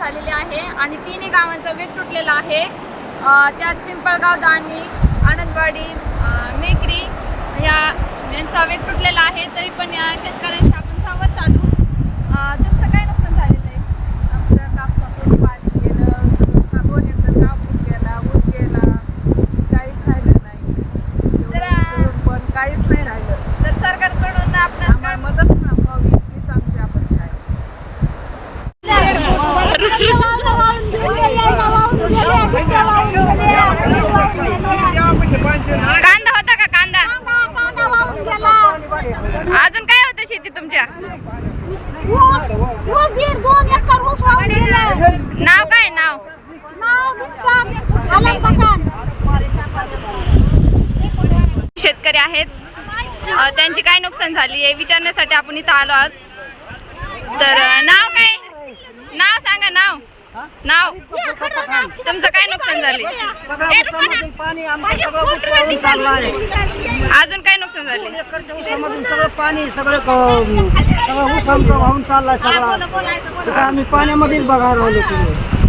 झालेले आहे आणि तिन्ही गावांचा वेग तुटलेला आहे. त्यात पिंपळगाव दानी आनंदवाडी मेकरी या यांचा वेग तुटलेला आहे. तरी पण या शेतकऱ्यांशी आपण संवाद साधू. तुमचं काय नुकसान झालेलं आहे आमच्या कापसातून पाणी गेलं सगळं का दोन एकर कापूस गेला ऊस गेला काहीच राहिलं नाही एवढं तर, आ- करून पण काहीच नाही राहिलं तर सरकारकडून आपण आम्हाला मदत ना व्हावी हीच आमची अपेक्षा आहे कांदा होता का कांदा? अजून काय होतं शेती तुमच्या? नाव काय नाव? शेतकरी आहेत. त्यांची काय नुकसान झाली आहे विचारण्यासाठी आपण इथं आलो आहोत. तर नाव काय? नाव सांगा नाव. नाव? तुमचं काय नुकसान झाले? पाणी आमचं सगळं ऊस वाहून चाललं आहे. अजून काय नुकसान झाले? सगळं पाणी सगळं सगळं ऊस आमचं वाहून चाललाय सगळा. आम्ही पाण्यामध्येच बघायला राहिलो तुम्ही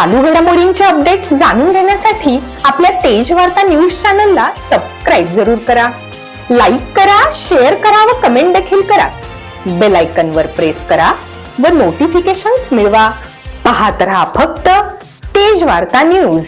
चालू घडामोडींचे अपडेट्स जाणून घेण्यासाठी आपल्या तेज वार्ता न्यूज चॅनलला सबस्क्राईब जरूर करा. लाईक करा शेअर करा व कमेंट देखील करा. बेल आयकन वर प्रेस करा व नोटिफिकेशन्स मिळवा. पाहत रहा फक्त तेज वार्ता न्यूज